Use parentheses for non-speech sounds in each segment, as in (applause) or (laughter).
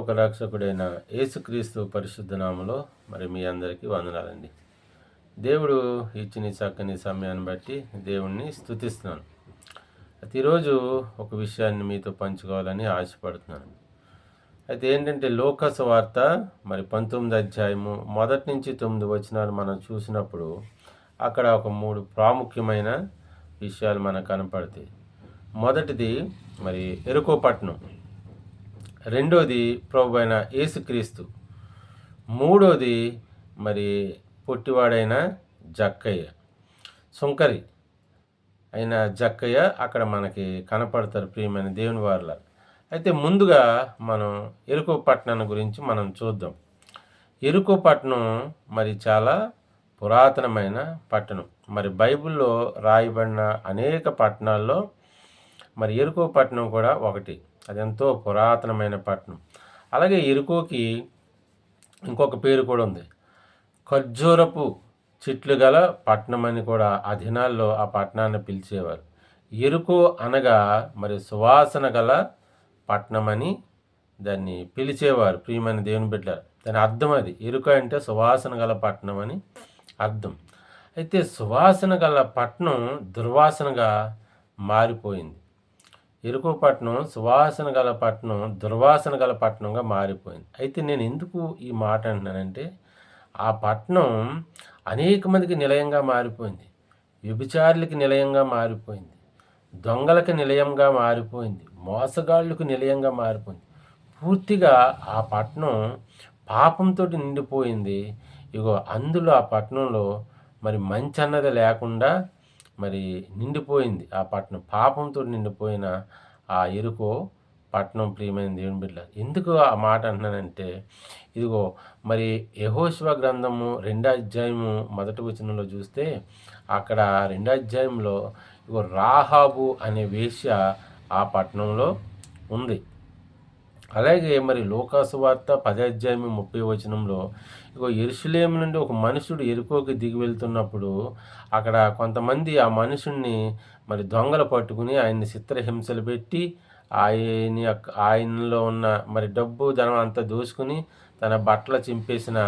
లోక రక్షకుడైన యేసుక్రీస్తు పరిశుద్ధనామలో మరి మీ అందరికీ వందనాలండి. దేవుడు ఇచ్చిన చక్కని సమయాన్ని బట్టి దేవుణ్ణి స్తుతిస్తున్నాను. ప్రతిరోజు ఒక విషయాన్ని మీతో పంచుకోవాలని ఆశపడుతున్నాను. అయితే ఏంటంటే లోకస్ వార్త మరి పంతొమ్మిది అధ్యాయము మొదటి నుంచి తొమ్మిది వచనాలు మనం చూసినప్పుడు అక్కడ ఒక మూడు ప్రాముఖ్యమైన విషయాలు మనకు కనపడతాయి. మొదటిది మరి ఎరుకోపట్నం రెండోది ప్రభు అయిన యేసుక్రీస్తు. మూడోది మరి పొట్టివాడైన జక్కయ్య. సుంకరి అయిన జక్కయ్య అక్కడ మనకి కనపడతారు ప్రియమైన దేవుని వారిలా. అయితే ముందుగా మనం ఎరుకో పట్టణం గురించి మనం చూద్దాం. ఎరుకో పట్టణం మరి చాలా పురాతనమైన పట్టణం. మరి బైబిల్లో రాయబడిన అనేక పట్టణాల్లో మరి ఎరుకో పట్టణం కూడా ఒకటి. అది ఎంతో పురాతనమైన పట్టణం అలాగే ఎరుకోకి ఇంకొక పేరు కూడా ఉంది. ఖర్జూరపు చెట్లు గల పట్టణం అని కూడా ఆ దినాల్లో ఆ పట్టణాన్ని పిలిచేవారు. ఎరుకో అనగా మరి సువాసన గల పట్టణమని అని దాన్ని పిలిచేవారు. ప్రియమైన దేవుని బిడ్డ దాని అర్థం అది. ఎరుక అంటే సువాసన గల పట్టణం అని అర్థం. అయితే సువాసన గల పట్టణం దుర్వాసనగా మారిపోయింది. ఎరుకో పట్టణం సువాసన గల పట్టణం దుర్వాసన గల పట్టణంగా మారిపోయింది. అయితే నేను ఎందుకు ఈ మాట అంటున్నానంటే ఆ పట్టణం అనేక మందికి నిలయంగా మారిపోయింది. వ్యభిచారులకి నిలయంగా మారిపోయింది. దొంగలకి నిలయంగా మారిపోయింది. మోసగాళ్ళకు నిలయంగా మారిపోయింది. పూర్తిగా ఆ పట్టణం పాపంతో నిండిపోయింది. ఇగో అందులో ఆ పట్టణంలో మరి మంచి అన్నది లేకుండా మరి నిండిపోయింది. ఆ పట్టణం పాపంతో నిండిపోయిన ఆ ఎరుకో పట్టణం ప్రియమైన దేవుని బిడ్డ ఎందుకు ఆ మాట అంటున్నానంటే ఇదిగో మరి యహోశివ గ్రంథము రెండో అధ్యాయము మొదటి వచనంలో చూస్తే అక్కడ రెండో అధ్యాయంలో ఇగో రాహాబు అనే వేశ్య ఆ పట్టణంలో ఉంది. అలాగే మరి లోకాసు వార్త పదాధ్యాయం ముప్పై వచనంలో ఇక ఎరుసలేం నుండి ఒక మనుషుడు ఎరుకోకి దిగి వెళ్తున్నప్పుడు అక్కడ కొంతమంది ఆ మనుషుణ్ణి మరి దొంగలు పట్టుకుని ఆయన్ని చిత్రహింసలు పెట్టి ఆయన యొక్క ఆయనలో ఉన్న మరి డబ్బు ధనం అంతా దోసుకుని తన బట్టలు చింపేసిన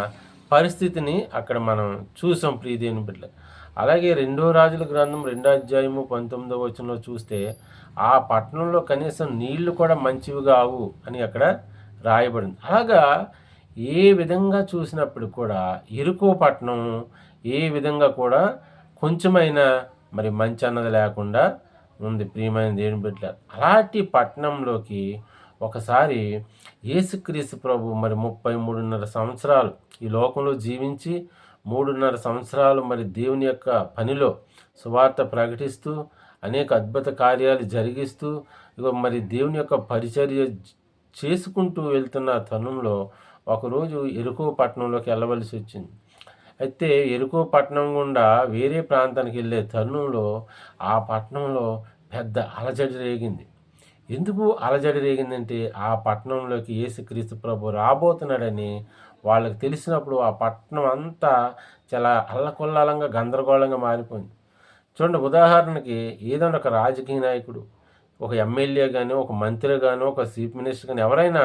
పరిస్థితిని అక్కడ మనం చూసాం ప్రీదేని బిడ్డ అలాగే రెండో రాజుల గ్రంథం రెండో అధ్యాయము పంతొమ్మిదో వచనంలో చూస్తే ఆ పట్టణంలో కనీసం నీళ్ళు కూడా మంచివి కావు అని అక్కడ రాయబడింది. అలాగా ఏ విధంగా చూసినప్పుడు కూడా ఇరుకో పట్టణం ఏ విధంగా కూడా కొంచెమైనా మరి మంచి అన్నది లేకుండా ఉంది. ప్రియమైన దేవుని బిడ్డ అలాంటి పట్టణంలోకి ఒకసారి యేసుక్రీస్తు ప్రభు మరి ముప్పై మూడున్నర సంవత్సరాలు ఈ లోకంలో జీవించి మూడున్నర సంవత్సరాలు మరి దేవుని యొక్క పనిలో సువార్త ప్రకటిస్తూ అనేక అద్భుత కార్యాలు జరిగిస్తూ ఇక మరి దేవుని యొక్క పరిచర్య చేసుకుంటూ వెళ్తున్న తరుణంలో ఒకరోజు ఎరుకో పట్టణంలోకి వెళ్ళవలసి వచ్చింది. అయితే ఎరుకో పట్టణం గుండా వేరే ప్రాంతానికి వెళ్ళే తరుణంలో ఆ పట్టణంలో పెద్ద అలజడి రేగింది. ఎందుకు అలజడి రేగిందంటే ఆ పట్టణంలోకి యేసుక్రీస్తు ప్రభు రాబోతున్నాడని వాళ్ళకి తెలిసినప్పుడు ఆ పట్టణం అంతా చాలా అల్లకొల్లాలంగా గందరగోళంగా మారిపోయింది. చూడండి ఉదాహరణకి ఏదైనా ఒక రాజకీయ నాయకుడు ఒక ఎమ్మెల్యే కానీ ఒక మంత్రి కానీ ఒక చీఫ్ మినిస్టర్ కానీ ఎవరైనా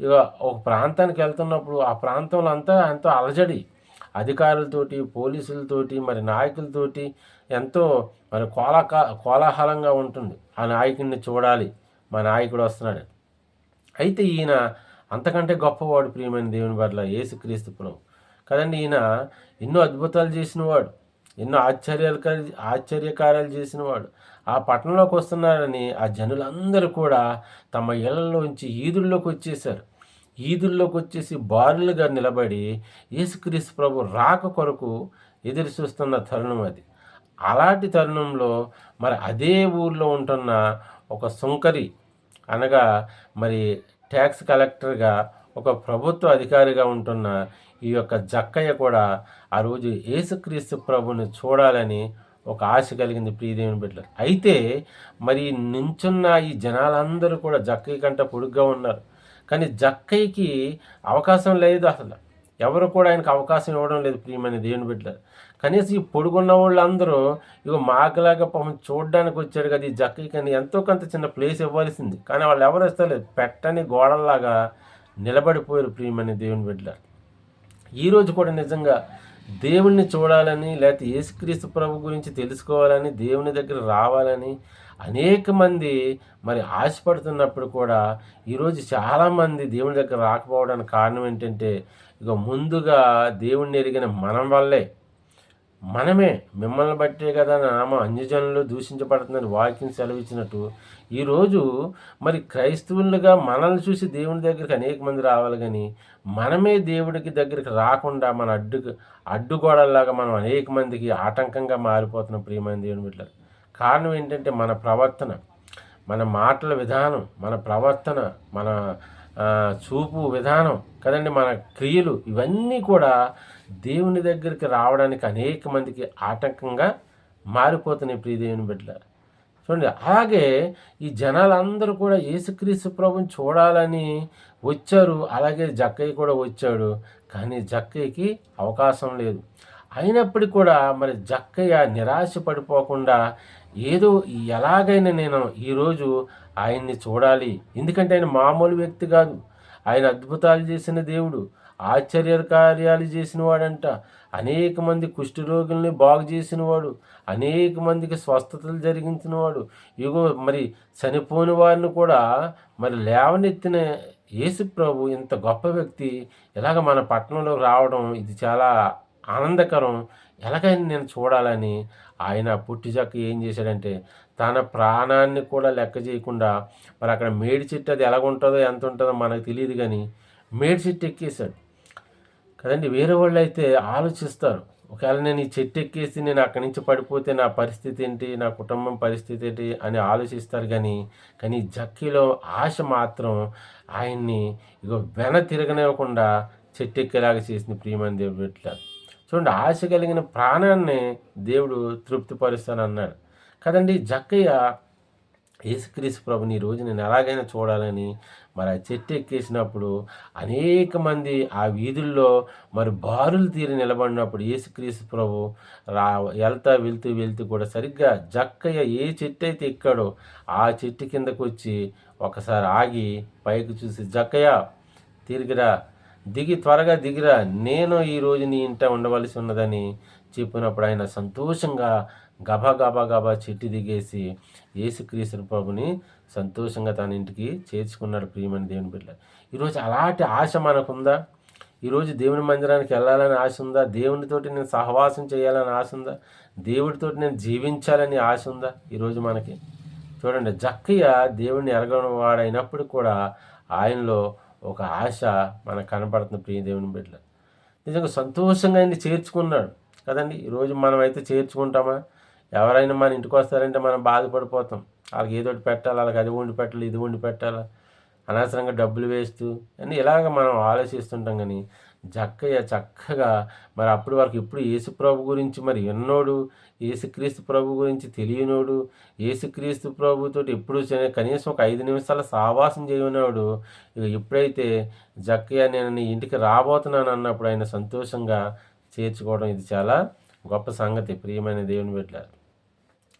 ఇక ఒక ప్రాంతానికి వెళ్తున్నప్పుడు ఆ ప్రాంతంలో అంతా ఎంతో అలజడి. అధికారులతోటి పోలీసులతోటి మరి నాయకులతోటి ఎంతో మరి కోలాకా కోలాహలంగా ఉంటుంది. ఆ నాయకుడిని చూడాలి. మా నాయకుడు వస్తున్నాడు. అయితే ఈయన అంతకంటే గొప్పవాడు ప్రియమైన దేవుని పట్ల యేసుక్రీస్తు ప్రభు కదండి ఈయన ఎన్నో అద్భుతాలు చేసినవాడు. ఎన్నో ఆశ్చర్యాలు ఆశ్చర్యకార్యాలు చేసినవాడు. ఆ పట్టణంలోకి వస్తున్నారని ఆ జనులందరూ కూడా తమ ఇళ్ళలోంచి ఈదుల్లోకి వచ్చేసారు ఈదుల్లోకి వచ్చేసి బారులుగా నిలబడి యేసుక్రీస్తు ప్రభు రాక కొరకు ఎదురు చూస్తున్న తరుణం అది. అలాంటి తరుణంలో మరి అదే ఊర్లో ఉంటున్న ఒక సుంకరి అనగా మరి ట్యాక్స్ కలెక్టర్గా ఒక ప్రభుత్వ అధికారిగా ఉంటున్న ఈ యొక్క జక్కయ్య కూడా ఆ రోజు యేసుక్రీస్తు ప్రభుని చూడాలని ఒక ఆశ కలిగింది ప్రియదేవుని బిడ్డలు. అయితే మరి నించున్న ఈ జనాలందరూ కూడా జక్కయ్య కంటే పొడుగ్గా ఉన్నారు. కానీ జక్కయ్యకి అవకాశం లేదు అసలు. ఎవరు కూడా ఆయనకు అవకాశం ఇవ్వడం లేదు ప్రియమైన దేవుని బిడ్డలు. కనీసం ఈ పొడుగున్న వాళ్ళందరూ ఇక మాకలాగా పాపం చూడడానికి వచ్చాడు కదా ఈ జక్కయ్య కానీ ఎంతో కొంత చిన్న ప్లేస్ ఇవ్వాల్సింది. కానీ వాళ్ళు ఎవరు ఇస్తలేదు. పెట్టని గోడల్లాగా నిలబడిపోయారు ప్రియమైన దేవుని బిడ్డలు. ఈరోజు కూడా నిజంగా దేవుణ్ణి చూడాలని లేకపోతే యేసుక్రీస్తు ప్రభు గురించి తెలుసుకోవాలని దేవుని దగ్గర రావాలని అనేక మంది మరి ఆశపడుతున్నప్పుడు కూడా ఈరోజు చాలామంది దేవుని దగ్గర రాకపోవడానికి కారణం ఏంటంటే ఇక ముందుగా దేవుణ్ణి ఎరిగిన మనం వల్లే మనమే మిమ్మల్ని బట్టే కదా నామ అన్యజనులు దూషించబడుతుందని వాక్యం సెలవిచ్చినట్టు. ఈరోజు మరి క్రైస్తవులుగా మనల్ని చూసి దేవుని దగ్గరికి అనేక మంది రావాలి కానీ మనమే దేవుడికి దగ్గరికి రాకుండా మన అడ్డు అడ్డుగోడల్లాగా మనం అనేక మందికి ఆటంకంగా మారిపోతున్నాం ప్రియమైన దేవుని బిడ్డలు కారణం ఏంటంటే మన ప్రవర్తన మన మాటల విధానం మన ప్రవర్తన మన చూపు విధానం కదండి మన క్రియలు ఇవన్నీ కూడా దేవుని దగ్గరికి రావడానికి అనేక మందికి ఆటంకంగా మారిపోతున్నాయి ప్రియదేవుని బిడ్డ చూడండి అలాగే ఈ జనాలందరూ కూడా యేసుక్రీస్తు ప్రభుని చూడాలని వచ్చారు. అలాగే జక్కయ్య కూడా వచ్చాడు. కానీ జక్కయ్యకి అవకాశం లేదు. అయినప్పటికీ కూడా మరి జక్కయ్య నిరాశ పడిపోకుండా ఏదో ఎలాగైనా నేను ఈరోజు ఆయన్ని చూడాలి. ఎందుకంటే ఆయన మామూలు వ్యక్తి కాదు. ఆయన అద్భుతాలు చేసిన దేవుడు. ఆశ్చర్య కార్యాలు చేసినవాడంట. అనేక మంది కుష్ఠరోగుల్ని బాగు చేసినవాడు. అనేక మందికి స్వస్థతలు జరిగించినవాడు. ఇగో మరి చనిపోని వారిని కూడా మరి లేవనెత్తిన యేసు ప్రభు ఇంత గొప్ప వ్యక్తి ఇలాగ మన పట్టణంలో రావడం ఇది చాలా ఆనందకరం. ఎలాగైనా నేను చూడాలని ఆయన పుట్టిచక్క ఏం చేశాడంటే తన ప్రాణాన్ని కూడా లెక్క చేయకుండా మరి అక్కడ మేడి చెట్టు అది ఎలాగుంటుందో ఎంత ఉంటుందో మనకు తెలియదు కానీ మేడి చెట్టు ఎక్కేశాడు. కదండి వేరే వాళ్ళు అయితే ఆలోచిస్తారు. ఒకవేళ నేను ఈ చెట్టు ఎక్కేసి నేను అక్కడి నుంచి పడిపోతే నా పరిస్థితి ఏంటి నా కుటుంబం పరిస్థితి ఏంటి అని ఆలోచిస్తారు కానీ కానీ జక్కీలో ఆశ మాత్రం ఆయన్ని ఇగో వెన తిరగనివ్వకుండా చెట్టు ఎక్కేలాగా చేసింది ప్రియమైన దేవుడు పెట్టారు చూడండి ఆశ కలిగిన ప్రాణాన్ని దేవుడు తృప్తిపరుస్తానన్నాడు. కదండి జక్కయ్య యేసుక్రీస్తు ప్రభుని రోజు నేను ఎలాగైనా చూడాలని మరి ఆ చెట్టు ఎక్కేసినప్పుడు అనేక మంది ఆ వీధుల్లో మరి బారులు తీరి నిలబడినప్పుడు యేసుక్రీస్తు ప్రభు రా వెళ్తా వెళ్తూ వెళ్తూ కూడా సరిగ్గా జక్కయ్య ఏ చెట్టు అయితే ఎక్కాడో ఆ చెట్టు కిందకు వచ్చి ఒకసారి ఆగి పైకి చూసి జక్కయ్య తిరిగిరా దిగి త్వరగా దిగిరా నేను ఈరోజు నీ ఇంట ఉండవలసి ఉన్నదని చెప్పినప్పుడు ఆయన సంతోషంగా గబా గబా గబా చెట్టు దిగేసి యేసుక్రీస్తు ప్రభుని సంతోషంగా తన ఇంటికి చేర్చుకున్నాడు ప్రియమని దేవుని బిడ్డ. ఈరోజు అలాంటి ఆశ మనకుందా? ఈరోజు దేవుని మందిరానికి వెళ్ళాలని ఆశ ఉందా? దేవునితోటి నేను సహవాసం చేయాలని ఆశ ఉందా? దేవుడితోటి నేను జీవించాలని ఆశ ఉందా? ఈరోజు మనకి చూడండి జక్కయ్య దేవుడిని ఎరగని వాడైనప్పుడు కూడా ఆయనలో ఒక ఆశ మనకు కనపడుతుంది ప్రియదేవుని బిడ్డ నిజంగా సంతోషంగా ఆయన చేర్చుకున్నాడు. కదండి? ఈరోజు మనం అయితే చేర్చుకుంటామా? ఎవరైనా మన ఇంటికి వస్తారంటే మనం బాధపడిపోతాం. వాళ్ళకి ఏదో పెట్టాలి? వాళ్ళకి అది వండి పెట్టాలి? ఇది వండి పెట్టాలి? అనవసరంగా డబ్బులు వేస్తూ అని ఇలాగ మనం ఆలోచిస్తుంటాం కానీ జక్కయ్య చక్కగా మరి అప్పటి వరకు ఇప్పుడు యేసు ప్రభు గురించి మరి ఎన్నోడు యేసుక్రీస్తు ప్రభు గురించి తెలియనోడు యేసుక్రీస్తు ప్రభుతో ఎప్పుడు కనీసం ఒక ఐదు నిమిషాల సావాసం చేయనోడు ఇక ఎప్పుడైతే జక్కయ్య నేను నీ ఇంటికి రాబోతున్నాను అన్నప్పుడు ఆయన సంతోషంగా చేర్చుకోవడం ఇది చాలా గొప్ప సంగతి ప్రియమైన దేవుని పెట్టారు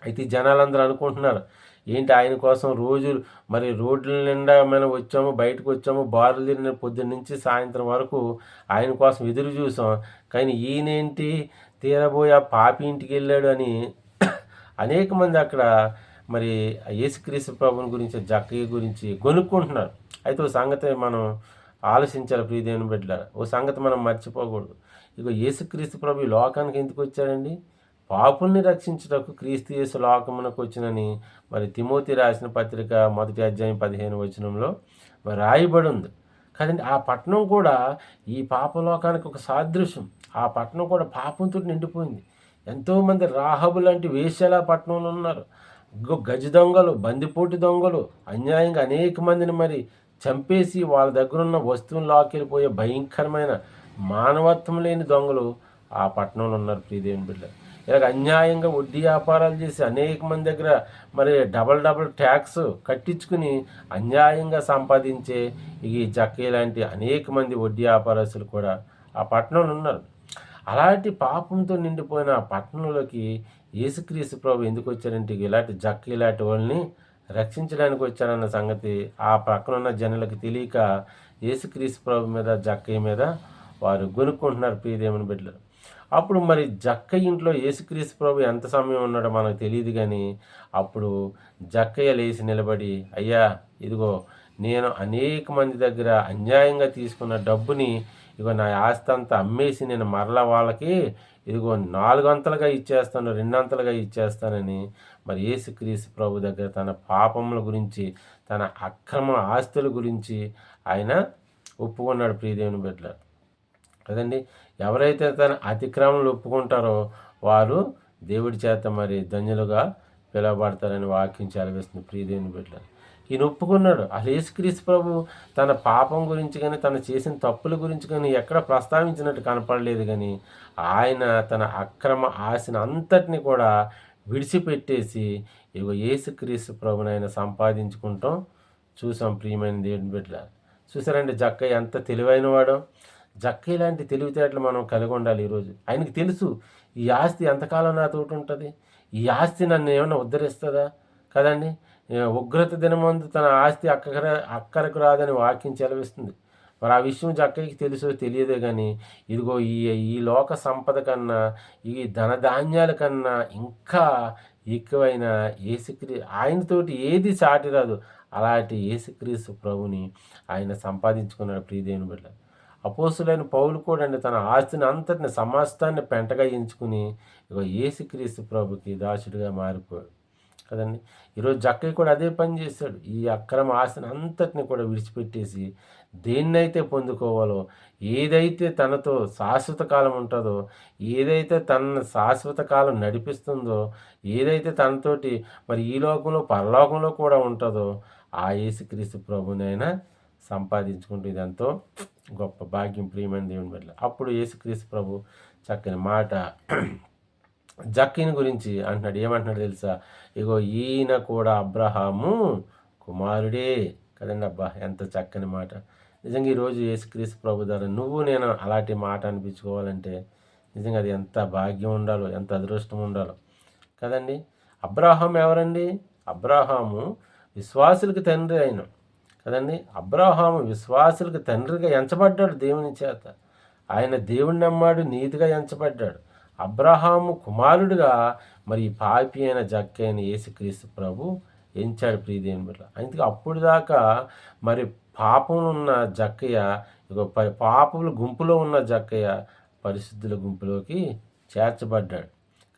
అయితే జనాలందరూ అనుకుంటున్నారు ఏంటి ఆయన కోసం రోజు మరి రోడ్ల నిండా మనం వచ్చాము బయటకు వచ్చాము బారులు తిరిగిన పొద్దున్న నుంచి సాయంత్రం వరకు ఆయన కోసం ఎదురు చూసాం. కానీ ఈయనేంటి? తీరబోయి ఆ పాపి ఇంటికి వెళ్ళాడు అని (coughs) అనేక మంది అక్కడ మరి యేసుక్రీస్తు ప్రభుని గురించి జక్కయ్య గురించి కొనుక్కుంటున్నారు అయితే ఓ సంగతి మనం ఆలోచించాలి ప్రియదేవుని బిడ్డ ఓ సంగతి మనం మర్చిపోకూడదు. ఇక యేసుక్రీస్తు ప్రభు ఈ లోకానికి ఎందుకు వచ్చాడండి? పాపుల్ని రక్షించుటకు క్రీస్తు యేసు లోకమునకు వచ్చినని మరి తిమోతి రాసిన పత్రిక మొదటి అధ్యాయం పదిహేను వచనంలో రాయబడి ఉంది కదండి ఆ పట్టణం కూడా ఈ పాపలోకానికి ఒక సాదృశ్యం. ఆ పట్టణం కూడా పాపంతో నిండిపోయింది. ఎంతోమంది రాహబు లాంటి వేశ్యల పట్టణంలో ఉన్నారు. గజ దొంగలు బందిపోటు దొంగలు అన్యాయంగా అనేక మందిని మరి చంపేసి వాళ్ళ దగ్గర ఉన్న వస్తువులు లాకెళ్ళిపోయే భయంకరమైన మానవత్వం లేని దొంగలు ఆ పట్టణంలో ఉన్నారు ప్రియదేవుని బిడ్డ ఇలాగ అన్యాయంగా వడ్డీ వ్యాపారాలు చేసి అనేక మంది దగ్గర మరి డబల్ డబల్ ట్యాక్స్ కట్టించుకుని అన్యాయంగా సంపాదించే ఈ జక్కీ లాంటి అనేక మంది వడ్డీ వ్యాపారస్తులు కూడా ఆ పట్టణంలో ఉన్నారు. అలాంటి పాపంతో నిండిపోయిన ఆ పట్టణంలోకి యేసుక్రీస్తు ప్రభు ఎందుకు వచ్చారంటే ఇలాంటి జక్క ఇలాంటి వాళ్ళని రక్షించడానికి వచ్చాడన్న సంగతి ఆ పక్కన ఉన్న జనులకు తెలియక యేసుక్రీస్తు ప్రభు మీద జక్కయ్య మీద వారు గొనుక్కుంటున్నారు. ప్రియదేవుని బిడ్డలు అప్పుడు మరి జక్క ఇంట్లో యేసుక్రీస్తు ప్రభు ఎంత సమయం ఉన్నాడో మనకు తెలియదు కానీ అప్పుడు జక్కయ్య లేచి నిలబడి అయ్యా ఇదిగో నేను అనేక మంది దగ్గర అన్యాయంగా తీసుకున్న డబ్బుని ఇగో నా ఆస్తి అంతా అమ్మేసి నేను మరలా వాళ్ళకి ఇదిగో నాలుగు అంతలుగా ఇచ్చేస్తాను రెండంతలుగా ఇచ్చేస్తానని మరి యేసుక్రీస్తు ప్రభు దగ్గర తన పాపముల గురించి తన అక్రమ ఆస్తుల గురించి ఆయన ఒప్పుకున్నాడు ప్రియదేవుని బిడ్డలు కదండి? ఎవరైతే తన అతిక్రమలు ఒప్పుకుంటారో వారు దేవుడి చేత మరి ధన్యులుగా పిలువబడతారని వాక్యం చదివేస్తుంది ప్రియదేవుని బిడ్డలు ఈయన ఒప్పుకున్నాడు. అసలు యేసుక్రీస్తు ప్రభు తన పాపం గురించి కానీ తను చేసిన తప్పుల గురించి కానీ ఎక్కడ ప్రస్తావించినట్టు కనపడలేదు కానీ ఆయన తన అక్రమ ఆశను అంతటిని కూడా విడిచిపెట్టేసి ఇగో యేసుక్రీస్తు ప్రభుని ఆయన సంపాదించుకుంటాం. చూసాం ప్రియమైన దేవుని బిడ్డ చూసారండి జక్క ఎంత తెలివైనవాడో. జక్క ఇలాంటి తెలివితేటలు మనం కలిగి ఉండాలి ఈరోజు. ఆయనకి తెలుసు ఈ ఆస్తి ఎంతకాలం నాతోటి ఉంటుంది? ఈ ఆస్తి నన్ను ఏమైనా ఉద్ధరిస్తుందా? కదండి? ఉగ్రత దినమందు తన ఆస్తి అక్కర అక్కరకు రాదని వాక్యం చెలవిస్తుంది. మరి ఆ విషయం జక్కకి తెలుసో తెలియదే కానీ ఇదిగో ఈ ఈ లోక సంపద కన్నా ఈ ధనధాన్యాల కన్నా ఇంకా ఎక్కువైన ఏసుక్రీ ఆయనతోటి ఏది సాటి రాదు. అలాంటి ఏసుక్రీస్తు ప్రభుని ఆయన సంపాదించుకున్నాడు ప్రియదేవుని బిడ్డ అపోసులైన పౌలు కూడా అండి తన ఆస్తిని అంతటిని సమస్తాన్ని పెంటగా ఎంచుకుని ఇక ఏసుక్రీస్తు ప్రభుకి దాసుడిగా మారిపోయాడు కదండి? ఈరోజు జక్కయ్య కూడా అదే పని చేశాడు. ఈ అక్రమ ఆశను అంతటిని కూడా విడిచిపెట్టేసి దేన్నైతే పొందుకోవాలో ఏదైతే తనతో శాశ్వత కాలం ఉంటుందో ఏదైతే తన శాశ్వత కాలం నడిపిస్తుందో ఏదైతే తనతోటి మరి ఈ లోకంలో పరలోకంలో కూడా ఉంటుందో ఆ యేసుక్రీస్తు ప్రభునైనా సంపాదించుకుంటూ ఇదంతో గొప్ప భాగ్యం ప్రియమైన దేవుని బిడ్డ అప్పుడు యేసుక్రీస్తు ప్రభు చక్కని మాట (clears throat) జక్కిని గురించి అంటున్నాడు. ఏమంటున్నాడు తెలుసా? ఇగో ఈయన కూడా అబ్రహాము కుమారుడే కదండి అబ్బా! ఎంత చక్కని మాట. నిజంగా ఈరోజు యేసుక్రీస్తు ప్రభు ద్వారా నువ్వు నేను అలాంటి మాట అనిపించుకోవాలంటే నిజంగా అది ఎంత భాగ్యం ఉండాలో ఎంత అదృష్టం ఉండాలో కదండి. అబ్రాహాం ఎవరండి? అబ్రాహాము విశ్వాసులకు తండ్రి అయిన కదండి? అబ్రహాము విశ్వాసులకు తండ్రిగా ఎంచబడ్డాడు దేవుని చేత. ఆయన దేవుణ్ణి నమ్మాడు నీతిగా ఎంచబడ్డాడు. అబ్రహాము కుమారుడుగా మరి పాపి అయిన జక్క అయిన యేసుక్రీస్తు ప్రభు ఎంచాడు ప్రియదేవుని బిడ్డ అందుకే అప్పుడు దాకా మరి పాపం ఉన్న జక్కయ్య ఇక పాపముల గుంపులో ఉన్న జక్కయ్య పరిశుద్ధుల గుంపులోకి చేర్చబడ్డాడు.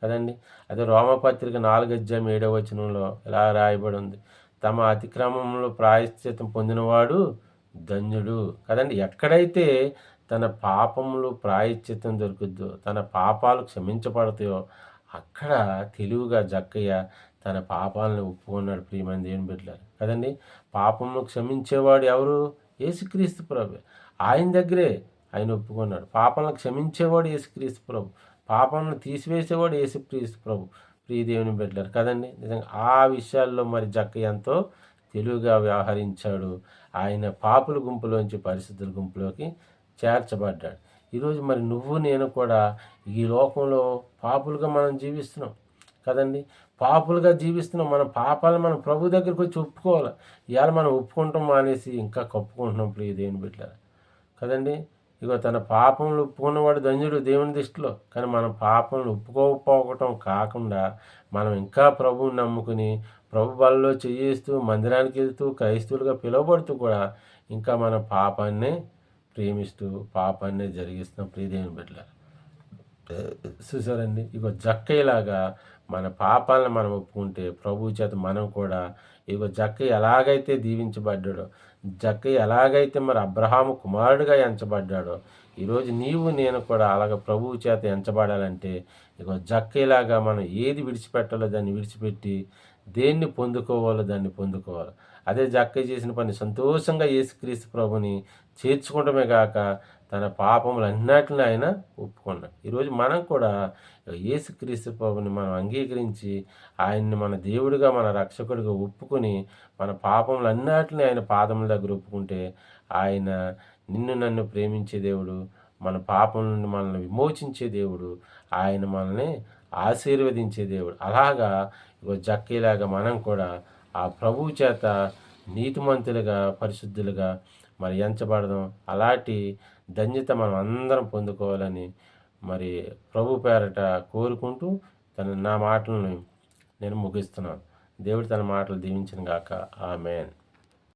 కదండి? అదే రోమపత్రిక నాలుగు అధ్యాయం ఏడవ వచనంలో ఇలా రాయబడి ఉంది. తమ అతిక్రమంలో ప్రాయశ్చితం పొందినవాడు ధన్యుడు. కదండి ఎక్కడైతే తన పాపములు ప్రాయశ్చితం దొరుకుద్దో తన పాపాలు క్షమించబడతాయో అక్కడ తెలివిగా జక్కయ్య తన పాపాలను ఒప్పుకున్నాడు ప్రియమైన దేవుని బిడ్డలు కదండి పాపములు క్షమించేవాడు ఎవరు? యేసుక్రీస్తు ప్రభు. ఆయన దగ్గరే ఆయన ఒప్పుకున్నాడు. పాపాలను క్షమించేవాడు యేసుక్రీస్తు ప్రభు. పాపములను తీసివేసేవాడు యేసుక్రీస్తు ప్రభు. ప్రియదేవుని పెట్టారు కదండి? నిజంగా ఆ విషయాల్లో మరి జక్క ఎంతో తెలివిగా వ్యవహరించాడు. ఆయన పాపుల గుంపులోంచి పరిశుద్ధుల గుంపులోకి చేర్చబడ్డాడు. ఈరోజు మరి నువ్వు నేను కూడా ఈ లోకంలో పాపులుగా మనం జీవిస్తున్నాం కదండి? పాపులుగా జీవిస్తున్నాం. మన పాపాలు మనం ప్రభు దగ్గరికి వచ్చి ఒప్పుకోవాలి. ఇవాళ మనం ఒప్పుకుంటాం మానేసి ఇంకా కప్పుకుంటున్నాం ప్రియ దేవుని బిడ్డ కదండి? ఇగో తన పాపములు ఒప్పుకున్నవాడు ధన్యుడు దేవుని దృష్టిలో. కానీ మనం పాపములు ఒప్పుకోకపోవటం కాకుండా మనం ఇంకా ప్రభువుని నమ్ముకుని ప్రభు బలలో చేయిస్తూ మందిరానికి వెళ్తూ క్రైస్తవులుగా పిలువబడుతూ కూడా ఇంకా మన పాపాన్ని ప్రేమిస్తూ పాపాన్ని జరిగిస్తున్నాం ప్రియదేవుని బిడ్డల చూసారండి? ఇగో జక్కయ్యలాగా మన పాపాలను మనం ఒప్పుకుంటే ప్రభు చేత మనం కూడా ఇగో జక్క ఎలాగైతే దీవించబడ్డాడో జక్కయ్య ఎలాగైతే మరి అబ్రహాము కుమారుడిగా ఎంచబడ్డాడో ఈరోజు నీవు నేను కూడా అలాగ ప్రభువు చేత ఎంచబడాలంటే ఇక జక్కయ్యలాగా మనం ఏది విడిచిపెట్టాలో దాన్ని విడిచిపెట్టి దేన్ని పొందుకోవాలో దాన్ని పొందుకోవాలి. అదే జక్కయ్య చేసిన పని సంతోషంగా యేసుక్రీస్తు ప్రభుని చేర్చుకోవటమే కాక తన పాపములన్నిటిని ఆయన ఒప్పుకున్నాడు. ఈరోజు మనం కూడా యేసుక్రీస్తు ప్రభుని మనం అంగీకరించి ఆయన్ని మన దేవుడిగా మన రక్షకుడిగా ఒప్పుకొని మన పాపములన్నిటిని ఆయన పాదముల దగ్గర ఒప్పుకుంటే ఆయన నిన్ను నన్ను ప్రేమించే దేవుడు మన పాపం నుండి మనల్ని విమోచించే దేవుడు ఆయన మనల్ని ఆశీర్వదించే దేవుడు. అలాగా ఇగో జక్కేలాగా మనం కూడా ఆ ప్రభువు చేత నీతిమంతులుగా పరిశుద్ధులుగా మరి ఎంచబడదాం. అలాంటి ధన్యత మనం అందరం పొందుకోవాలని మరి ప్రభు పేరట కోరుకుంటూ తన నా మాటలను నేను ముగిస్తున్నాను. దేవుడు తన మాటలు దీవించిన గాక. ఆమెన్.